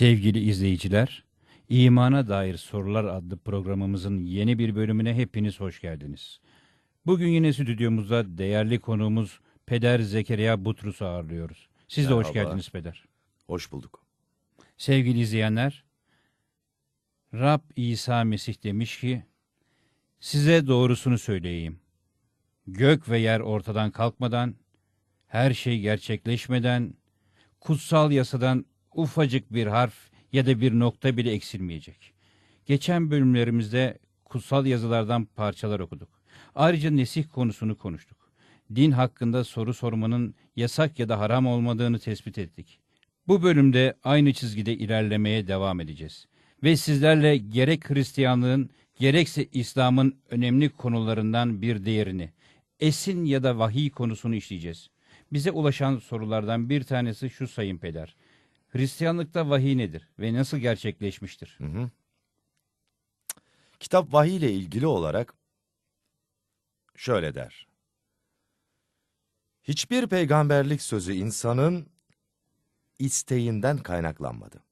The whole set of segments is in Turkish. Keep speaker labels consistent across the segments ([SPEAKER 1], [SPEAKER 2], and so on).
[SPEAKER 1] Sevgili izleyiciler, İmana Dair Sorular adlı programımızın yeni bir bölümüne hepiniz hoş geldiniz. Bugün yine stüdyomuzda değerli konuğumuz Peder Zekeriya Butrus'u ağırlıyoruz. Siz de hoş geldiniz Peder.
[SPEAKER 2] Hoş bulduk.
[SPEAKER 1] Sevgili izleyenler, Rab İsa Mesih demiş ki, size doğrusunu söyleyeyim. Gök ve yer ortadan kalkmadan, her şey gerçekleşmeden, kutsal yasadan ufacık bir harf ya da bir nokta bile eksilmeyecek. Geçen bölümlerimizde kutsal yazılardan parçalar okuduk. Ayrıca nesih konusunu konuştuk. Din hakkında soru sormanın yasak ya da haram olmadığını tespit ettik. Bu bölümde aynı çizgide ilerlemeye devam edeceğiz. Ve sizlerle gerek Hristiyanlığın gerekse İslam'ın önemli konularından bir diğerini, esin ya da vahiy konusunu işleyeceğiz. Bize ulaşan sorulardan bir tanesi şu Sayın Peder. Hristiyanlıkta vahiy nedir ve nasıl gerçekleşmiştir?
[SPEAKER 2] Hı hı. Kitap vahiy ile ilgili olarak şöyle der. Hiçbir peygamberlik sözü insanın isteğinden kaynaklanmadı.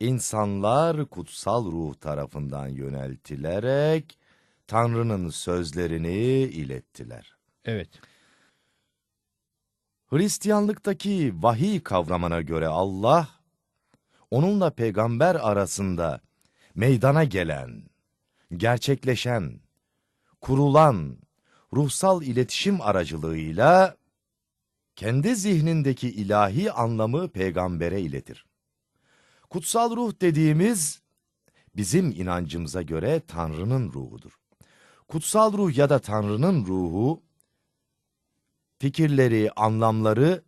[SPEAKER 2] İnsanlar kutsal ruh tarafından yöneltilerek Tanrı'nın sözlerini ilettiler.
[SPEAKER 1] Evet.
[SPEAKER 2] Hristiyanlıktaki vahiy kavramına göre Allah, onunla peygamber arasında meydana gelen, gerçekleşen, kurulan ruhsal iletişim aracılığıyla kendi zihnindeki ilahi anlamı peygambere iletir. Kutsal ruh dediğimiz bizim inancımıza göre Tanrı'nın ruhudur. Kutsal ruh ya da Tanrı'nın ruhu fikirleri, anlamları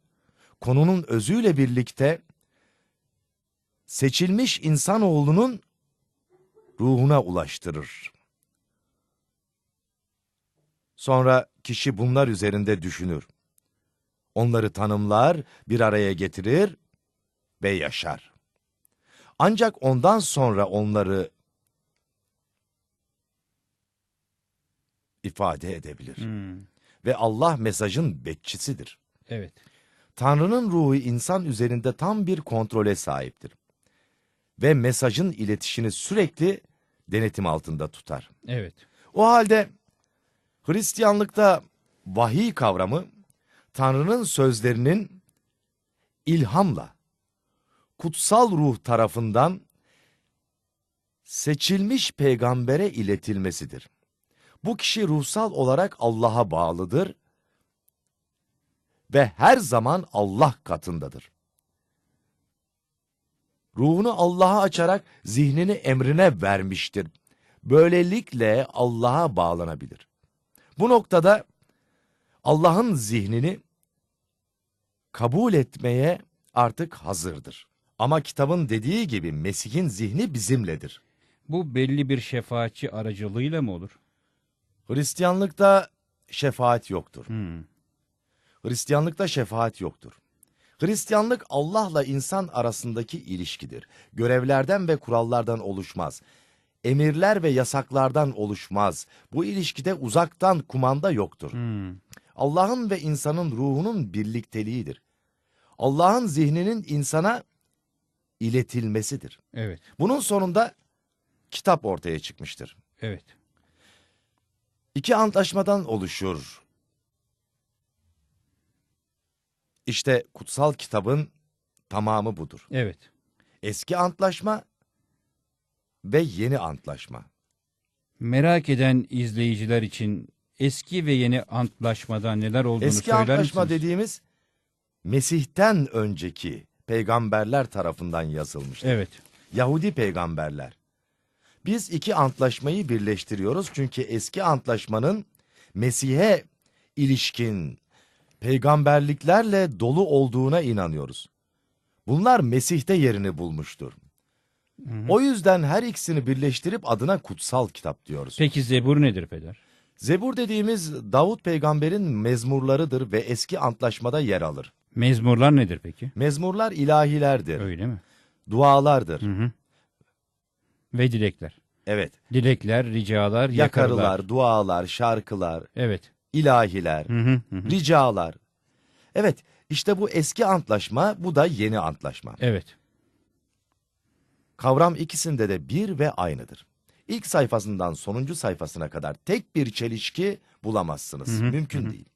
[SPEAKER 2] konunun özüyle birlikte seçilmiş insanoğlunun ruhuna ulaştırır. Sonra kişi bunlar üzerinde düşünür. Onları tanımlar, bir araya getirir ve yaşar. Ancak ondan sonra onları ifade edebilir
[SPEAKER 1] Hmm,
[SPEAKER 2] ve Allah mesajın bekçisidir.
[SPEAKER 1] Evet.
[SPEAKER 2] Tanrı'nın ruhu insan üzerinde tam bir kontrole sahiptir. Ve mesajın iletişini sürekli denetim altında tutar.
[SPEAKER 1] Evet.
[SPEAKER 2] O halde Hristiyanlıkta vahiy kavramı Tanrı'nın sözlerinin ilhamla kutsal ruh tarafından seçilmiş peygambere iletilmesidir. Bu kişi ruhsal olarak Allah'a bağlıdır ve her zaman Allah katındadır. Ruhunu Allah'a açarak zihnini emrine vermiştir. Böylelikle Allah'a bağlanabilir. Bu noktada Allah'ın zihnini kabul etmeye artık hazırdır. Ama kitabın dediği gibi Mesih'in zihni bizimledir.
[SPEAKER 1] Bu belli bir şefaatçi aracılığıyla mı olur?
[SPEAKER 2] Hristiyanlıkta şefaat yoktur.
[SPEAKER 1] Hmm,
[SPEAKER 2] Hristiyanlıkta şefaat yoktur. Hristiyanlık Allah'la insan arasındaki ilişkidir. Görevlerden ve kurallardan oluşmaz. Emirler ve yasaklardan oluşmaz. Bu ilişkide uzaktan kumanda yoktur.
[SPEAKER 1] hmm,
[SPEAKER 2] Allah'ın ve insanın ruhunun birlikteliğidir. Allah'ın zihninin insana iletilmesidir.
[SPEAKER 1] Evet.
[SPEAKER 2] Bunun sonunda kitap ortaya çıkmıştır.
[SPEAKER 1] Evet.
[SPEAKER 2] İki antlaşmadan oluşur. İşte kutsal kitabın tamamı budur.
[SPEAKER 1] Evet.
[SPEAKER 2] Eski antlaşma ve yeni antlaşma.
[SPEAKER 1] Merak eden izleyiciler için eski ve yeni antlaşmada neler olduğunu
[SPEAKER 2] Eski
[SPEAKER 1] söyler
[SPEAKER 2] antlaşma
[SPEAKER 1] misiniz?
[SPEAKER 2] dediğimiz Mesih'ten önceki peygamberler tarafından yazılmıştır.
[SPEAKER 1] Evet.
[SPEAKER 2] Yahudi peygamberler. Biz iki antlaşmayı birleştiriyoruz çünkü eski antlaşmanın Mesih'e ilişkin peygamberliklerle dolu olduğuna inanıyoruz. Bunlar Mesih'te yerini bulmuştur.
[SPEAKER 1] Hı hı.
[SPEAKER 2] O yüzden her ikisini birleştirip adına kutsal kitap diyoruz.
[SPEAKER 1] Peki Zebur nedir Peder?
[SPEAKER 2] Zebur dediğimiz Davut peygamberin mezmurlarıdır ve eski antlaşmada yer alır.
[SPEAKER 1] Mezmurlar nedir peki?
[SPEAKER 2] Mezmurlar ilahilerdir,
[SPEAKER 1] Öyle mi?
[SPEAKER 2] dualardır.
[SPEAKER 1] Hı hı. Ve dilekler.
[SPEAKER 2] Evet,
[SPEAKER 1] Dilekler, ricalar, yakarılar.
[SPEAKER 2] yakarılar, dualar, şarkılar,
[SPEAKER 1] Evet.
[SPEAKER 2] ilahiler,
[SPEAKER 1] Hı hı hı
[SPEAKER 2] ricalar. Evet, işte bu eski antlaşma, bu da yeni antlaşma.
[SPEAKER 1] Evet.
[SPEAKER 2] Kavram ikisinde de bir ve aynıdır. İlk sayfasından sonuncu sayfasına kadar tek bir çelişki bulamazsınız.
[SPEAKER 1] Hı hı,
[SPEAKER 2] Mümkün
[SPEAKER 1] hı.
[SPEAKER 2] değil.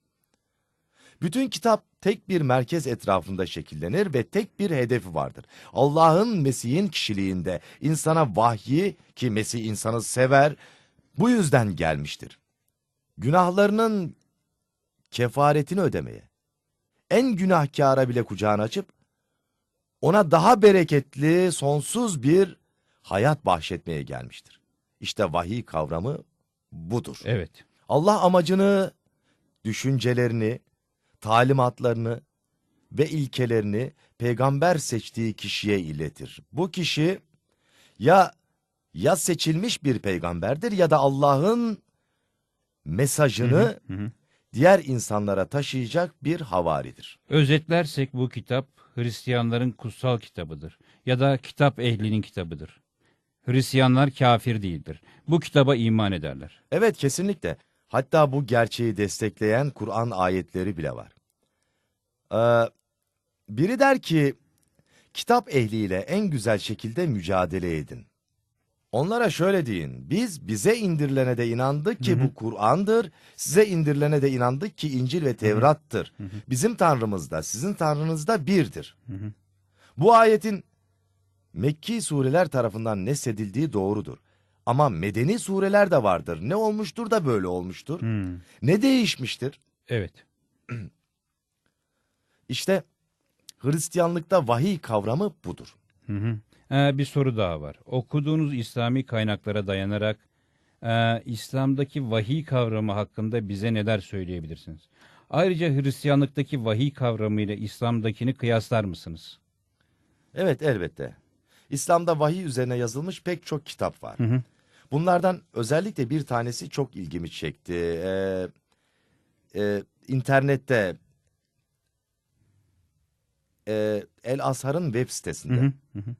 [SPEAKER 2] Bütün kitap tek bir merkez etrafında şekillenir ve tek bir hedefi vardır. Allah'ın Mesih'in kişiliğinde insana vahyi ki Mesih insanı sever bu yüzden gelmiştir. Günahlarının kefaretini ödemeye, en günahkara bile kucağını açıp ona daha bereketli, sonsuz bir hayat bahşetmeye gelmiştir. İşte vahiy kavramı budur.
[SPEAKER 1] Evet.
[SPEAKER 2] Allah amacını, düşüncelerini, talimatlarını ve ilkelerini peygamber seçtiği kişiye iletir. Bu kişi ya ya seçilmiş bir peygamberdir ya da Allah'ın mesajını
[SPEAKER 1] Hı hı.
[SPEAKER 2] diğer insanlara taşıyacak bir havaridir.
[SPEAKER 1] Özetlersek bu kitap Hristiyanların kutsal kitabıdır ya da kitap ehlinin kitabıdır. Hristiyanlar kafir değildir. Bu kitaba iman ederler.
[SPEAKER 2] Evet kesinlikle. Hatta bu gerçeği destekleyen Kur'an ayetleri bile var. Ee, biri der ki, kitap ehliyle en güzel şekilde mücadele edin. Onlara şöyle deyin, biz bize indirilene de inandık ki
[SPEAKER 1] Hı hı.
[SPEAKER 2] bu Kur'an'dır, size indirilene de inandık ki İncil ve Tevrat'tır.
[SPEAKER 1] Hı hı.
[SPEAKER 2] Bizim Tanrımız da sizin Tanrınız da birdir.
[SPEAKER 1] Hı hı.
[SPEAKER 2] Bu ayetin Mekki sureler tarafından nesedildiği doğrudur. Ama medeni sureler de vardır. Ne olmuştur da böyle olmuştur?
[SPEAKER 1] Hmm,
[SPEAKER 2] Ne değişmiştir?
[SPEAKER 1] Evet.
[SPEAKER 2] İşte Hristiyanlıkta vahiy kavramı budur.
[SPEAKER 1] Hı hı. Ee, bir soru daha var. Okuduğunuz İslami kaynaklara dayanarak e, İslam'daki vahiy kavramı hakkında bize neler söyleyebilirsiniz? Ayrıca Hristiyanlıktaki vahiy kavramı ile İslam'dakini kıyaslar mısınız?
[SPEAKER 2] Evet elbette. İslam'da vahiy üzerine yazılmış pek çok kitap var.
[SPEAKER 1] Hı hı.
[SPEAKER 2] Bunlardan özellikle bir tanesi çok ilgimi çekti. Ee, e, internette e, El Azhar'ın web sitesinde.
[SPEAKER 1] Hı hı. Hı.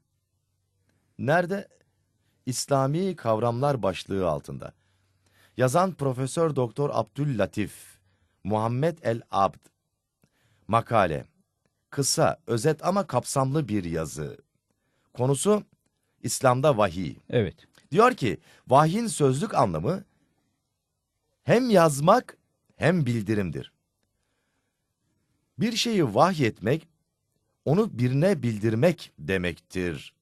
[SPEAKER 2] Nerede? İslami kavramlar başlığı altında. Yazan Profesör Doktor Abdüllatif Muhammed El Abd. Makale. Kısa, özet ama kapsamlı bir yazı. Konusu İslam'da vahiy.
[SPEAKER 1] Evet.
[SPEAKER 2] Diyor ki vahyin sözlük anlamı hem yazmak hem bildirimdir. Bir şeyi vahyetmek onu birine bildirmek demektir.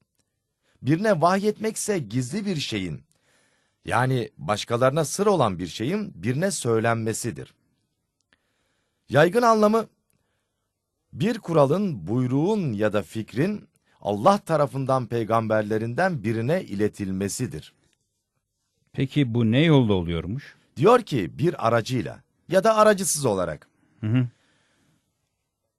[SPEAKER 2] Birine vahyetmekse gizli bir şeyin yani başkalarına sır olan bir şeyin birine söylenmesidir. Yaygın anlamı bir kuralın, buyruğun ya da fikrin Allah tarafından peygamberlerinden birine iletilmesidir.
[SPEAKER 1] Peki bu ne yolda oluyormuş?
[SPEAKER 2] Diyor ki bir aracıyla ya da aracısız olarak.
[SPEAKER 1] Hı hı.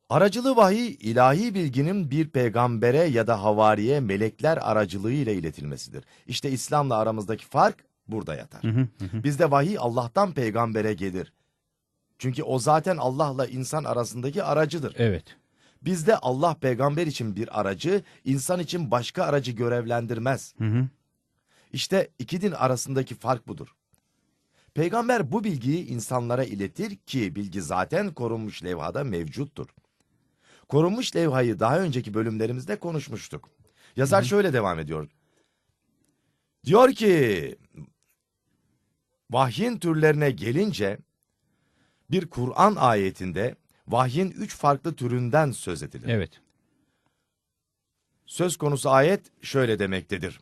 [SPEAKER 2] Aracılı vahiy ilahi bilginin bir peygambere ya da havariye melekler aracılığıyla iletilmesidir. İşte İslam'la aramızdaki fark burada yatar.
[SPEAKER 1] Hı hı. Hı.
[SPEAKER 2] Bizde vahiy Allah'tan peygambere gelir. Çünkü o zaten Allah'la insan arasındaki aracıdır.
[SPEAKER 1] Evet.
[SPEAKER 2] Bizde Allah peygamber için bir aracı, insan için başka aracı görevlendirmez.
[SPEAKER 1] Hı hı.
[SPEAKER 2] İşte iki din arasındaki fark budur. Peygamber bu bilgiyi insanlara iletir ki bilgi zaten korunmuş levhada mevcuttur. Korunmuş levhayı daha önceki bölümlerimizde konuşmuştuk. Yazar şöyle devam ediyor. Diyor ki, vahyin türlerine gelince bir Kur'an ayetinde vahyin üç farklı türünden söz edilir.
[SPEAKER 1] Evet.
[SPEAKER 2] Söz konusu ayet şöyle demektedir.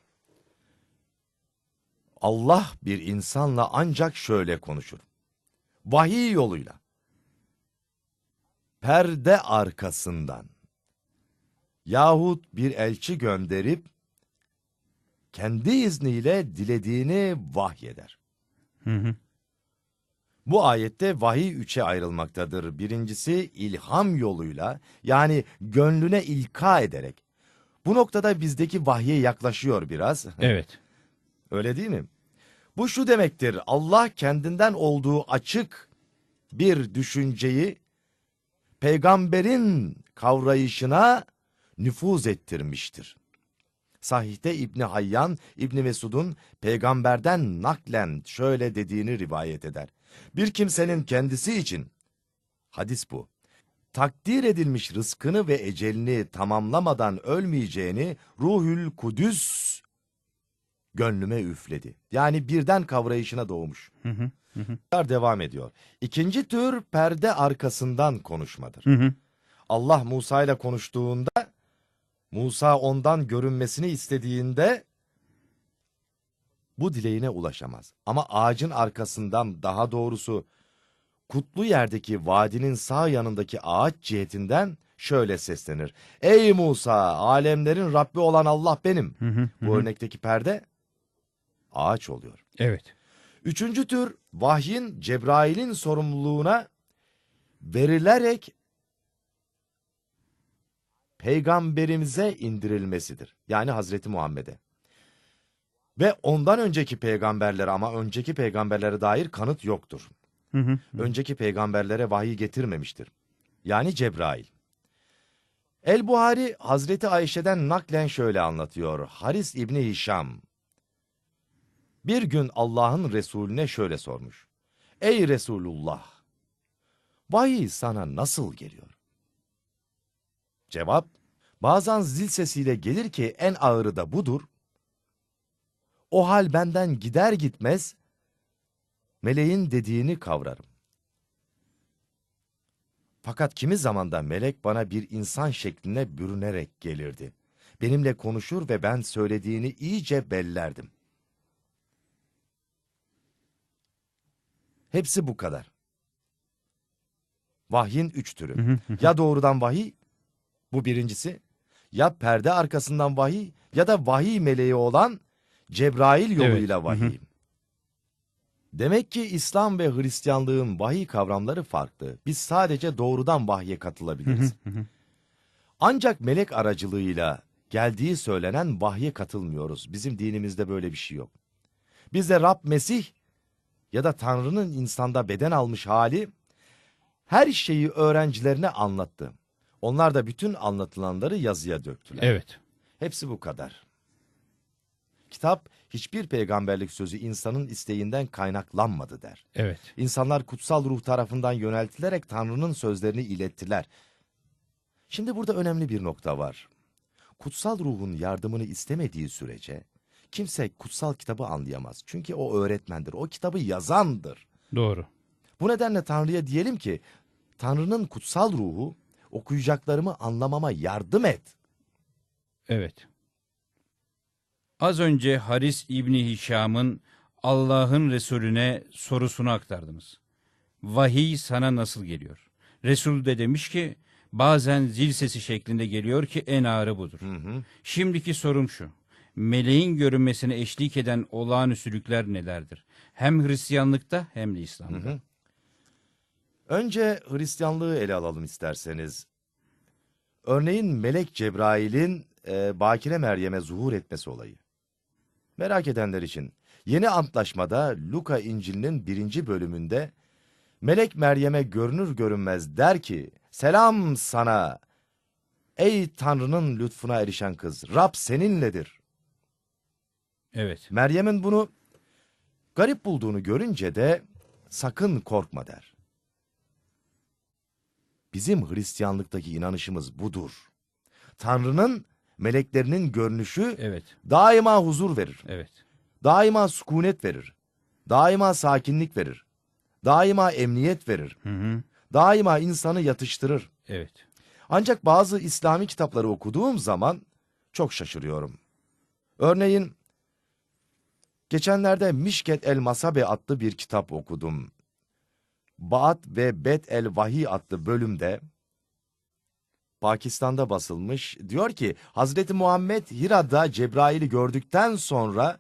[SPEAKER 2] Allah bir insanla ancak şöyle konuşur. Vahiy yoluyla. Perde arkasından. Yahut bir elçi gönderip kendi izniyle dilediğini vahyeder.
[SPEAKER 1] Hı hı.
[SPEAKER 2] Bu ayette vahiy üçe ayrılmaktadır. Birincisi ilham yoluyla yani gönlüne ilka ederek. Bu noktada bizdeki vahye yaklaşıyor biraz.
[SPEAKER 1] Evet.
[SPEAKER 2] Öyle değil mi? Bu şu demektir. Allah kendinden olduğu açık bir düşünceyi peygamberin kavrayışına nüfuz ettirmiştir. Sahihte İbni Hayyan, İbni Mesud'un peygamberden naklen şöyle dediğini rivayet eder. Bir kimsenin kendisi için, hadis bu, takdir edilmiş rızkını ve ecelini tamamlamadan ölmeyeceğini Ruhül Kudüs gönlüme üfledi. Yani birden kavrayışına doğmuş.
[SPEAKER 1] Hı hı.
[SPEAKER 2] Devam ediyor. İkinci tür perde arkasından konuşmadır.
[SPEAKER 1] Hı hı.
[SPEAKER 2] Allah Musa ile konuştuğunda Musa ondan görünmesini istediğinde bu dileğine ulaşamaz. Ama ağacın arkasından daha doğrusu kutlu yerdeki vadinin sağ yanındaki ağaç cihetinden şöyle seslenir. Ey Musa alemlerin Rabbi olan Allah benim.
[SPEAKER 1] Hı hı.
[SPEAKER 2] Bu örnekteki perde ağaç oluyor.
[SPEAKER 1] Evet.
[SPEAKER 2] Üçüncü tür vahyin Cebrail'in sorumluluğuna verilerek peygamberimize indirilmesidir. Yani Hazreti Muhammed'e. Ve ondan önceki peygamberlere ama önceki peygamberlere dair kanıt yoktur.
[SPEAKER 1] Hı hı.
[SPEAKER 2] Önceki peygamberlere vahiy getirmemiştir. Yani Cebrail. El-Buhari Hazreti Ayşe'den naklen şöyle anlatıyor. Haris İbni Hişam bir gün Allah'ın Resulüne şöyle sormuş. Ey Resulullah! Vahiy sana nasıl geliyor? Cevap, bazen zil sesiyle gelir ki en ağırı da budur. O hal benden gider gitmez, meleğin dediğini kavrarım. Fakat kimi zamanda melek bana bir insan şekline bürünerek gelirdi. Benimle konuşur ve ben söylediğini iyice bellerdim. Hepsi bu kadar. Vahyin üç türü. Ya doğrudan vahiy, bu birincisi. Ya perde arkasından vahiy ya da vahiy meleği olan Cebrail yoluyla
[SPEAKER 1] Evet. Hı
[SPEAKER 2] vahiy. Demek ki İslam ve Hristiyanlığın vahiy kavramları farklı. Biz sadece doğrudan vahye katılabiliriz. Ancak melek aracılığıyla geldiği söylenen vahye katılmıyoruz. Bizim dinimizde böyle bir şey yok. Bizde Rab Mesih ya da Tanrı'nın insanda beden almış hali her şeyi öğrencilerine anlattı. Onlar da bütün anlatılanları yazıya döktüler.
[SPEAKER 1] Evet.
[SPEAKER 2] Hepsi bu kadar. Kitap hiçbir peygamberlik sözü insanın isteğinden kaynaklanmadı der.
[SPEAKER 1] Evet.
[SPEAKER 2] İnsanlar kutsal ruh tarafından yöneltilerek Tanrı'nın sözlerini ilettiler. Şimdi burada önemli bir nokta var. Kutsal ruhun yardımını istemediği sürece kimse kutsal kitabı anlayamaz. Çünkü o öğretmendir, o kitabı yazandır.
[SPEAKER 1] Doğru.
[SPEAKER 2] Bu nedenle Tanrı'ya diyelim ki Tanrı'nın kutsal ruhu okuyacaklarımı anlamama yardım et.
[SPEAKER 1] Evet. Az önce Haris İbni Hişam'ın Allah'ın Resulüne sorusunu aktardınız. Vahiy sana nasıl geliyor? Resul de demiş ki bazen zil sesi şeklinde geliyor ki en ağırı budur.
[SPEAKER 2] Hı hı.
[SPEAKER 1] Şimdiki sorum şu. Meleğin görünmesine eşlik eden olağanüstülükler nelerdir? Hem Hristiyanlıkta hem de İslam'da.
[SPEAKER 2] Hı hı. Önce Hristiyanlığı ele alalım isterseniz. Örneğin Melek Cebrail'in e, Bakire Meryem'e zuhur etmesi olayı. Merak edenler için Yeni Antlaşma'da Luka İncil'inin birinci bölümünde Melek Meryem'e görünür görünmez der ki Selam sana ey Tanrı'nın lütfuna erişen kız Rab seninledir.
[SPEAKER 1] Evet.
[SPEAKER 2] Meryem'in bunu garip bulduğunu görünce de sakın korkma der. Bizim Hristiyanlıktaki inanışımız budur. Tanrı'nın meleklerinin görünüşü
[SPEAKER 1] Evet.
[SPEAKER 2] daima huzur verir.
[SPEAKER 1] Evet.
[SPEAKER 2] Daima sükunet verir. Daima sakinlik verir. Daima emniyet verir.
[SPEAKER 1] Hı hı.
[SPEAKER 2] Daima insanı yatıştırır.
[SPEAKER 1] Evet.
[SPEAKER 2] Ancak bazı İslami kitapları okuduğum zaman çok şaşırıyorum. Örneğin geçenlerde Mişket el Masabe adlı bir kitap okudum. Baat ve Bet el Vahiy adlı bölümde Pakistan'da basılmış. Diyor ki Hazreti Muhammed Hira'da Cebrail'i gördükten sonra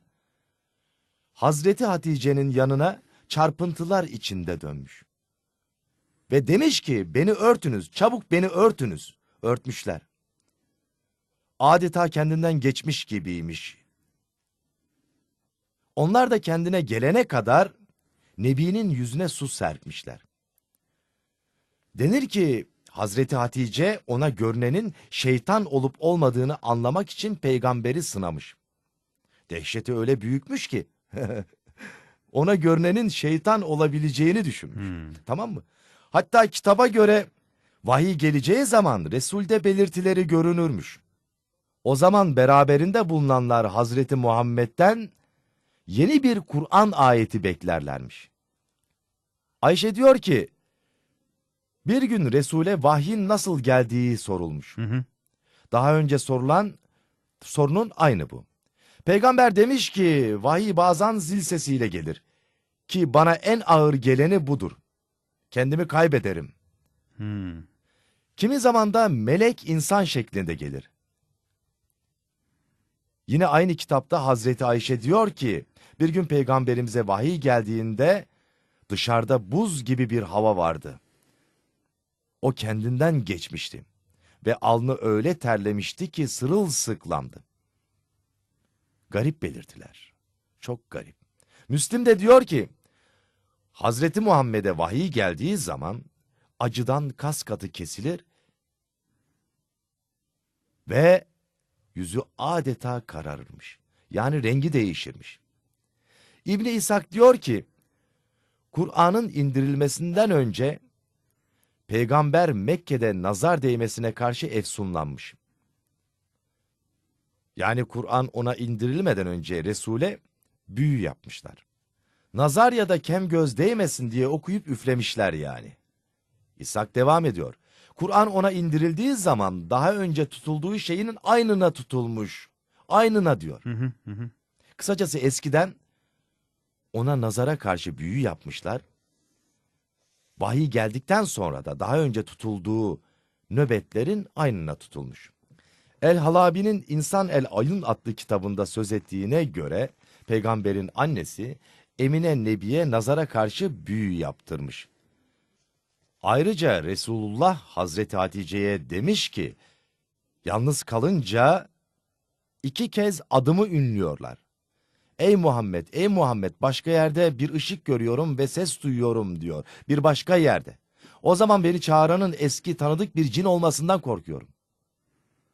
[SPEAKER 2] Hazreti Hatice'nin yanına çarpıntılar içinde dönmüş. Ve demiş ki beni örtünüz, çabuk beni örtünüz. Örtmüşler. Adeta kendinden geçmiş gibiymiş. Onlar da kendine gelene kadar Nebi'nin yüzüne su serpmişler. Denir ki Hazreti Hatice ona görünenin şeytan olup olmadığını anlamak için peygamberi sınamış. Dehşeti öyle büyükmüş ki ona görünenin şeytan olabileceğini düşünmüş.
[SPEAKER 1] Hmm.
[SPEAKER 2] Tamam mı? Hatta kitaba göre vahiy geleceği zaman Resul'de belirtileri görünürmüş. O zaman beraberinde bulunanlar Hazreti Muhammed'den yeni bir Kur'an ayeti beklerlermiş. Ayşe diyor ki, bir gün Resul'e vahyin nasıl geldiği sorulmuş.
[SPEAKER 1] Hı hı.
[SPEAKER 2] Daha önce sorulan sorunun aynı bu. Peygamber demiş ki vahiy bazen zil sesiyle gelir. Ki bana en ağır geleni budur. Kendimi kaybederim.
[SPEAKER 1] Hmm.
[SPEAKER 2] Kimi zaman da melek insan şeklinde gelir. Yine aynı kitapta Hazreti Ayşe diyor ki bir gün peygamberimize vahiy geldiğinde dışarıda buz gibi bir hava vardı. O kendinden geçmişti ve alnı öyle terlemişti ki sırılsıklamdı. Garip belirtiler. Çok garip. Müslim de diyor ki Hazreti Muhammed'e vahiy geldiği zaman acıdan kas katı kesilir ve yüzü adeta kararırmış. Yani rengi değişirmiş. İbni İshak diyor ki, Kur'an'ın indirilmesinden önce peygamber Mekke'de nazar değmesine karşı efsunlanmış. Yani Kur'an ona indirilmeden önce Resul'e büyü yapmışlar. Nazar ya da kem göz değmesin diye okuyup üflemişler yani. İshak devam ediyor. Kur'an ona indirildiği zaman daha önce tutulduğu şeyinin aynına tutulmuş. Aynına diyor.
[SPEAKER 1] Hı hı hı hı.
[SPEAKER 2] Kısacası eskiden ona nazara karşı büyü yapmışlar. Vahiy geldikten sonra da daha önce tutulduğu nöbetlerin aynına tutulmuş. El Halabi'nin İnsan El Ayun adlı kitabında söz ettiğine göre peygamberin annesi Emine Nebi'ye nazara karşı büyü yaptırmış. Ayrıca Resulullah Hazreti Hatice'ye demiş ki, yalnız kalınca iki kez adımı ünlüyorlar. Ey Muhammed, ey Muhammed başka yerde bir ışık görüyorum ve ses duyuyorum diyor. Bir başka yerde. O zaman beni çağıranın eski tanıdık bir cin olmasından korkuyorum.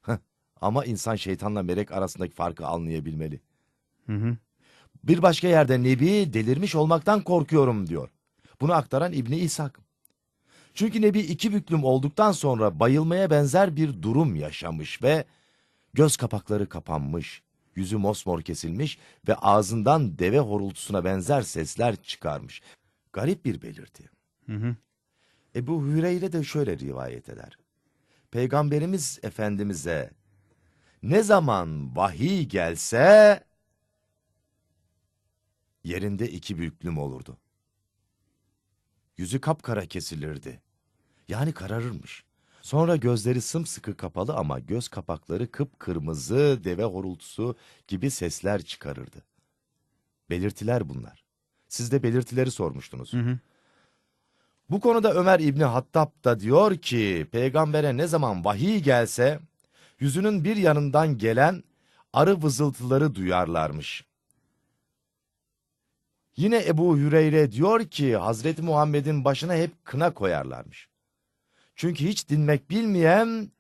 [SPEAKER 2] Heh, Ama insan şeytanla melek arasındaki farkı anlayabilmeli.
[SPEAKER 1] Hı hı.
[SPEAKER 2] Bir başka yerde Nebi delirmiş olmaktan korkuyorum diyor. Bunu aktaran İbni İshak. Çünkü Nebi iki büklüm olduktan sonra bayılmaya benzer bir durum yaşamış ve göz kapakları kapanmış, yüzü mosmor kesilmiş ve ağzından deve horultusuna benzer sesler çıkarmış. Garip bir belirti.
[SPEAKER 1] Hı hı.
[SPEAKER 2] Ebu Hüreyre de şöyle rivayet eder. Peygamberimiz Efendimiz'e ne zaman vahiy gelse yerinde iki büklüm olurdu. Yüzü kapkara kesilirdi. Yani kararırmış. Sonra gözleri sımsıkı kapalı ama göz kapakları kıpkırmızı deve horultusu gibi sesler çıkarırdı. Belirtiler bunlar. Siz de belirtileri sormuştunuz.
[SPEAKER 1] Hı hı.
[SPEAKER 2] Bu konuda Ömer İbni Hattab da diyor ki peygambere ne zaman vahiy gelse yüzünün bir yanından gelen arı vızıltıları duyarlarmış. Yine Ebu Hüreyre diyor ki Hazreti Muhammed'in başına hep kına koyarlarmış. Çünkü hiç dinmek bilmeyen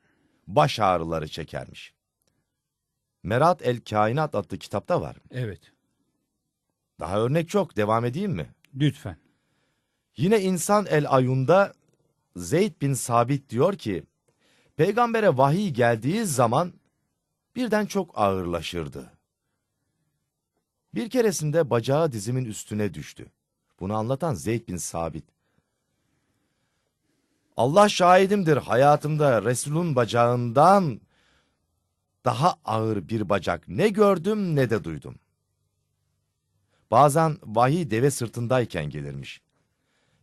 [SPEAKER 2] baş ağrıları çekermiş. Merat el Kainat adlı kitapta var.
[SPEAKER 1] Evet.
[SPEAKER 2] Daha örnek çok. Devam edeyim mi?
[SPEAKER 1] Lütfen.
[SPEAKER 2] Yine insan el ayunda Zeyd bin Sabit diyor ki, peygambere vahiy geldiği zaman birden çok ağırlaşırdı. Bir keresinde bacağı dizimin üstüne düştü. Bunu anlatan Zeyd bin Sabit. Allah şahidimdir hayatımda Resul'ün bacağından daha ağır bir bacak ne gördüm ne de duydum. Bazen vahiy deve sırtındayken gelirmiş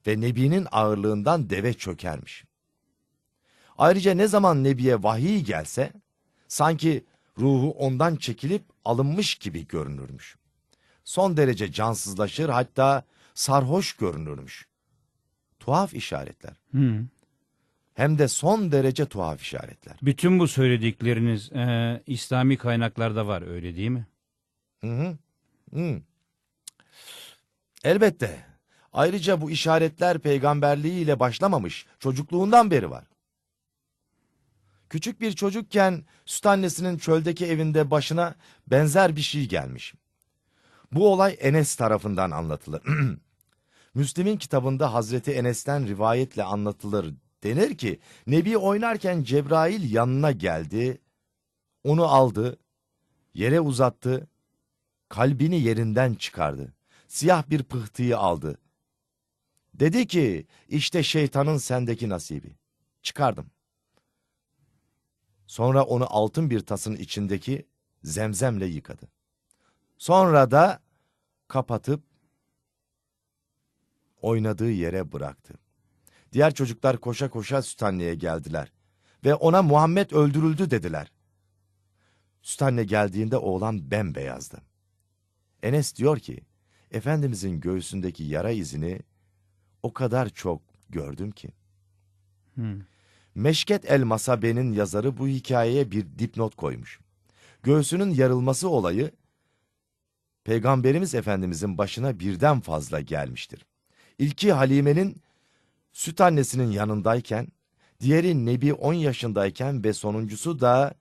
[SPEAKER 2] ve Nebi'nin ağırlığından deve çökermiş. Ayrıca ne zaman Nebi'ye vahiy gelse, sanki ruhu ondan çekilip alınmış gibi görünürmüş. Son derece cansızlaşır hatta sarhoş görünürmüş. Tuhaf işaretler.
[SPEAKER 1] Hı.
[SPEAKER 2] Hem de son derece tuhaf işaretler.
[SPEAKER 1] Bütün bu söyledikleriniz e, İslami kaynaklarda var öyle değil mi?
[SPEAKER 2] Hı hı. Hı. Elbette. Ayrıca bu işaretler peygamberliğiyle başlamamış, çocukluğundan beri var. Küçük bir çocukken süt annesinin çöldeki evinde başına benzer bir şey gelmiş. Bu olay Enes tarafından anlatılır. Müslim'in kitabında Hazreti Enes'ten rivayetle anlatılır. Denir ki, Nebi oynarken Cebrail yanına geldi, onu aldı, yere uzattı, kalbini yerinden çıkardı. Siyah bir pıhtıyı aldı. Dedi ki işte şeytanın sendeki nasibi. Çıkardım. Sonra onu altın bir tasın içindeki zemzemle yıkadı. Sonra da kapatıp oynadığı yere bıraktı. Diğer çocuklar koşa koşa süt anneye geldiler ve ona Muhammed öldürüldü dediler. Süt anne geldiğinde oğlan bembeyazdı. Enes diyor ki, Efendimizin göğsündeki yara izini o kadar çok gördüm ki.
[SPEAKER 1] Hı.
[SPEAKER 2] Meşket el Masabe'nin yazarı bu hikayeye bir dipnot koymuş. Göğsünün yarılması olayı Peygamberimiz Efendimizin başına birden fazla gelmiştir. İlki Halime'nin süt annesinin yanındayken, diğeri Nebi 10 yaşındayken ve sonuncusu da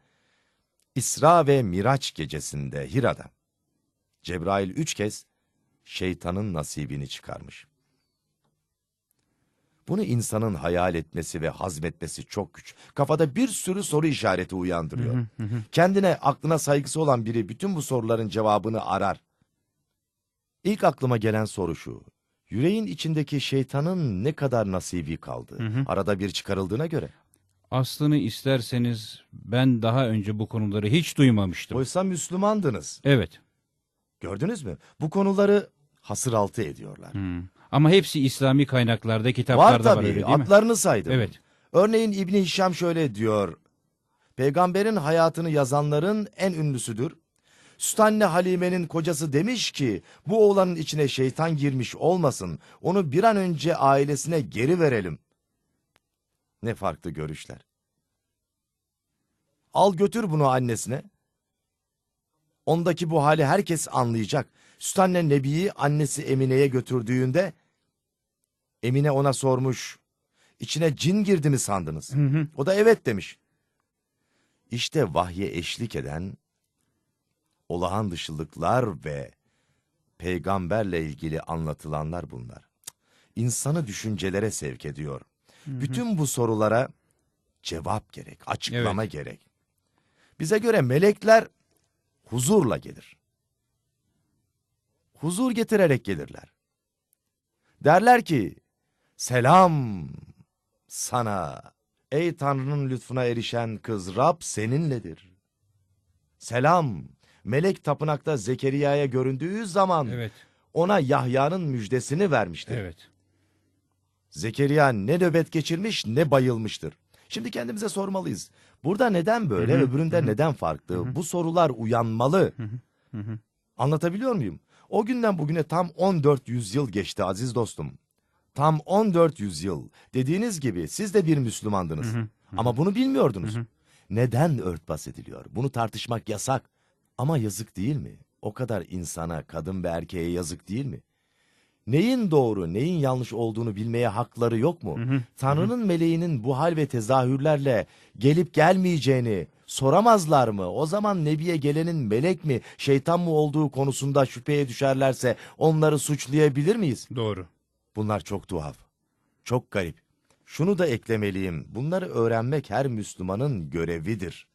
[SPEAKER 2] İsra ve Miraç gecesinde Hira'da. Cebrail üç kez şeytanın nasibini çıkarmış. Bunu insanın hayal etmesi ve hazmetmesi çok güç. Kafada bir sürü soru işareti uyandırıyor. Kendine, aklına saygısı olan biri bütün bu soruların cevabını arar. İlk aklıma gelen soru şu. Yüreğin içindeki şeytanın ne kadar nasibi kaldı?
[SPEAKER 1] Hı hı.
[SPEAKER 2] Arada bir çıkarıldığına göre.
[SPEAKER 1] Aslını isterseniz ben daha önce bu konuları hiç duymamıştım.
[SPEAKER 2] Oysa Müslümandınız.
[SPEAKER 1] Evet.
[SPEAKER 2] Gördünüz mü? Bu konuları hasır altı ediyorlar.
[SPEAKER 1] Hı. Ama hepsi İslami kaynaklarda,
[SPEAKER 2] Var
[SPEAKER 1] kitaplarda var,
[SPEAKER 2] tabii.
[SPEAKER 1] öyle değil mi?
[SPEAKER 2] Adlarını saydım.
[SPEAKER 1] Evet.
[SPEAKER 2] Örneğin İbni Hişam şöyle diyor. Peygamberin hayatını yazanların en ünlüsüdür. Süt anne Halime'nin kocası demiş ki bu oğlanın içine şeytan girmiş olmasın. Onu bir an önce ailesine geri verelim. Ne farklı görüşler. Al götür bunu annesine. Ondaki bu hali herkes anlayacak. Süt anne Nebi'yi annesi Emine'ye götürdüğünde Emine ona sormuş. İçine cin girdi mi sandınız?
[SPEAKER 1] Hı hı.
[SPEAKER 2] O da evet demiş. İşte vahye eşlik eden olağan dışılıklar ve peygamberle ilgili anlatılanlar bunlar. İnsanı düşüncelere sevk ediyor. Bütün bu sorulara cevap gerek, açıklama gerek. Bize göre melekler huzurla gelir. Huzur getirerek gelirler. Derler ki, selam sana ey Tanrı'nın lütfuna erişen kız Rab seninledir. Selam melek tapınakta Zekeriya'ya göründüğü zaman
[SPEAKER 1] Evet.
[SPEAKER 2] ona Yahya'nın müjdesini vermiştir.
[SPEAKER 1] Evet.
[SPEAKER 2] Zekeriya ne nöbet geçirmiş ne bayılmıştır. Şimdi kendimize sormalıyız. Burada neden böyle,
[SPEAKER 1] Hı hı,
[SPEAKER 2] öbüründe
[SPEAKER 1] hı hı.
[SPEAKER 2] neden farklı?
[SPEAKER 1] Hı hı.
[SPEAKER 2] Bu sorular uyanmalı.
[SPEAKER 1] Hı hı.
[SPEAKER 2] Anlatabiliyor muyum? O günden bugüne tam 14 yüzyıl geçti aziz dostum. Tam 14 yüzyıl. Dediğiniz gibi siz de bir Müslümandınız.
[SPEAKER 1] Hı hı.
[SPEAKER 2] Ama bunu bilmiyordunuz.
[SPEAKER 1] Hı hı.
[SPEAKER 2] Neden örtbas ediliyor? Bunu tartışmak yasak. Ama yazık değil mi? O kadar insana, kadın ve erkeğe yazık değil mi? Neyin doğru, neyin yanlış olduğunu bilmeye hakları yok mu?
[SPEAKER 1] Hı hı.
[SPEAKER 2] Tanrı'nın meleğinin bu hal ve tezahürlerle gelip gelmeyeceğini soramazlar mı? O zaman Nebi'ye gelenin melek mi, şeytan mı olduğu konusunda şüpheye düşerlerse onları suçlayabilir miyiz?
[SPEAKER 1] Doğru.
[SPEAKER 2] Bunlar çok tuhaf, çok garip. Şunu da eklemeliyim, bunları öğrenmek her Müslümanın görevidir.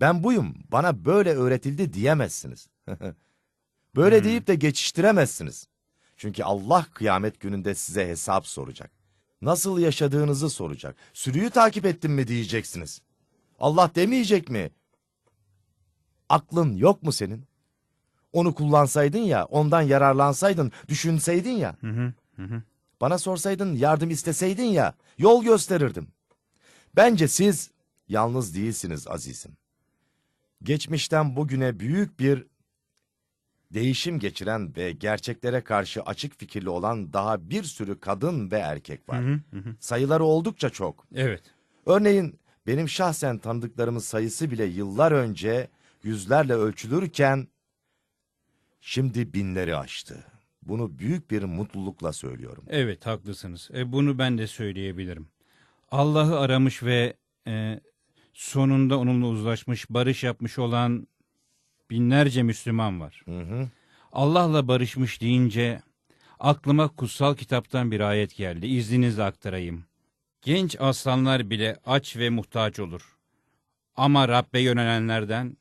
[SPEAKER 2] Ben buyum, bana böyle öğretildi diyemezsiniz. böyle
[SPEAKER 1] Hmm.
[SPEAKER 2] deyip de geçiştiremezsiniz. Çünkü Allah kıyamet gününde size hesap soracak. Nasıl yaşadığınızı soracak. Sürüyü takip ettin mi diyeceksiniz. Allah demeyecek mi? Aklın yok mu senin? Onu kullansaydın ya, ondan yararlansaydın, düşünseydin ya.
[SPEAKER 1] Hı. Hı hı.
[SPEAKER 2] Bana sorsaydın, yardım isteseydin ya, yol gösterirdim. Bence siz yalnız değilsiniz azizim. Geçmişten bugüne büyük bir değişim geçiren ve gerçeklere karşı açık fikirli olan daha bir sürü kadın ve erkek var.
[SPEAKER 1] Hı hı. Hı.
[SPEAKER 2] Sayıları oldukça çok.
[SPEAKER 1] Evet.
[SPEAKER 2] Örneğin benim şahsen tanıdıklarımın sayısı bile yıllar önce yüzlerle ölçülürken şimdi binleri aştı. Bunu büyük bir mutlulukla söylüyorum.
[SPEAKER 1] Evet haklısınız. E, bunu ben de söyleyebilirim. Allah'ı aramış ve e, sonunda onunla uzlaşmış, barış yapmış olan binlerce Müslüman var.
[SPEAKER 2] Hı hı.
[SPEAKER 1] Allah'la barışmış deyince aklıma kutsal kitaptan bir ayet geldi. İzninizle aktarayım. Genç aslanlar bile aç ve muhtaç olur. Ama Rabbe yönelenlerden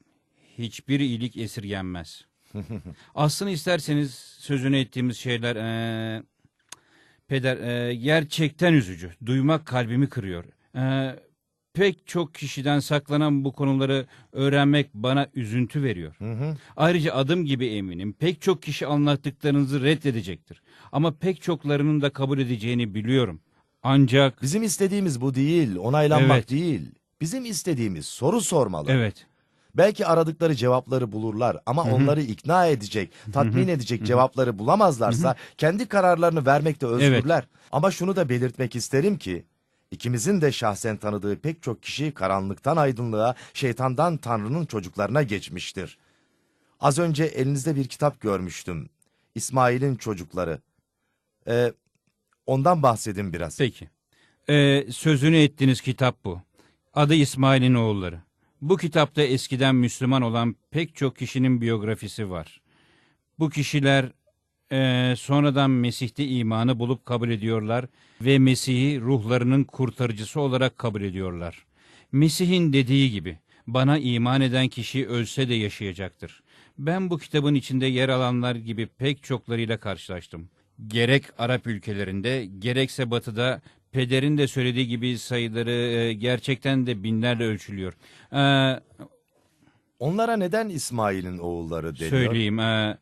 [SPEAKER 1] hiçbir iyilik esirgenmez. Aslını isterseniz sözünü ettiğimiz şeyler eee, peder eee, gerçekten üzücü. Duymak kalbimi kırıyor. Eee, pek çok kişiden saklanan bu konuları öğrenmek bana üzüntü veriyor.
[SPEAKER 2] Hı hı.
[SPEAKER 1] Ayrıca adım gibi eminim pek çok kişi anlattıklarınızı reddedecektir. Ama pek çoklarının da kabul edeceğini biliyorum. Ancak
[SPEAKER 2] Bizim istediğimiz bu değil, onaylanmak
[SPEAKER 1] Evet.
[SPEAKER 2] değil. Bizim istediğimiz soru sormalı.
[SPEAKER 1] evet
[SPEAKER 2] Belki aradıkları cevapları bulurlar ama onları ikna edecek, tatmin edecek cevapları bulamazlarsa kendi kararlarını vermekte özgürler. Ama şunu da belirtmek isterim ki ikimizin de şahsen tanıdığı pek çok kişi karanlıktan aydınlığa, şeytandan Tanrı'nın çocuklarına geçmiştir. Az önce elinizde bir kitap görmüştüm. İsmail'in çocukları. Ee, ondan bahsedin biraz.
[SPEAKER 1] peki. Ee, sözünü ettiğiniz kitap bu. Adı İsmail'in oğulları. Bu kitapta eskiden Müslüman olan pek çok kişinin biyografisi var. Bu kişiler eee, sonradan Mesih'te imanı bulup kabul ediyorlar ve Mesih'i ruhlarının kurtarıcısı olarak kabul ediyorlar. Mesih'in dediği gibi bana iman eden kişi ölse de yaşayacaktır. Ben bu kitabın içinde yer alanlar gibi pek çoklarıyla karşılaştım. Gerek Arap ülkelerinde gerekse batıda pederin de söylediği gibi sayıları eee, gerçekten de binlerle ölçülüyor. Eee,
[SPEAKER 2] Onlara neden İsmail'in oğulları deniyor?
[SPEAKER 1] Söyleyeyim. eee,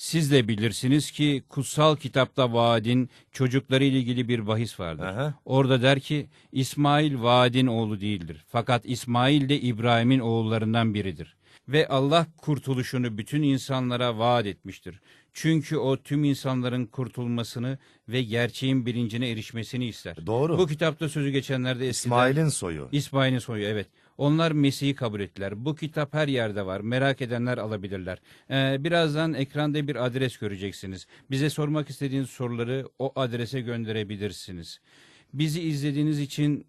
[SPEAKER 1] siz de bilirsiniz ki kutsal kitapta vaadin çocukları ile ilgili bir bahis vardır.
[SPEAKER 2] Aha.
[SPEAKER 1] Orada der ki İsmail vaadin oğlu değildir. Fakat İsmail de İbrahim'in oğullarından biridir. Ve Allah kurtuluşunu bütün insanlara vaat etmiştir. Çünkü o tüm insanların kurtulmasını ve gerçeğin bilincine erişmesini ister.
[SPEAKER 2] Doğru.
[SPEAKER 1] Bu kitapta sözü geçenlerde eskiden...
[SPEAKER 2] İsmail'in soyu.
[SPEAKER 1] İsmail'in soyu evet. Onlar Mesih'i kabul ettiler. Bu kitap her yerde var. Merak edenler alabilirler. Ee, birazdan ekranda bir adres göreceksiniz. Bize sormak istediğiniz soruları o adrese gönderebilirsiniz. Bizi izlediğiniz için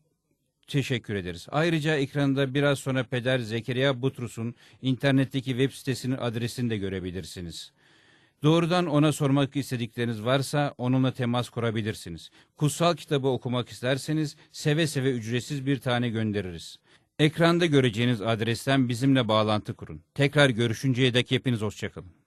[SPEAKER 1] teşekkür ederiz. Ayrıca ekranda biraz sonra Peder Zekeriya Butrus'un internetteki web sitesinin adresini de görebilirsiniz. Doğrudan ona sormak istedikleriniz varsa onunla temas kurabilirsiniz. Kutsal kitabı okumak isterseniz seve seve ücretsiz bir tane göndeririz. Ekranda göreceğiniz adresten bizimle bağlantı kurun. Tekrar görüşünceye dek hepiniz hoşçakalın.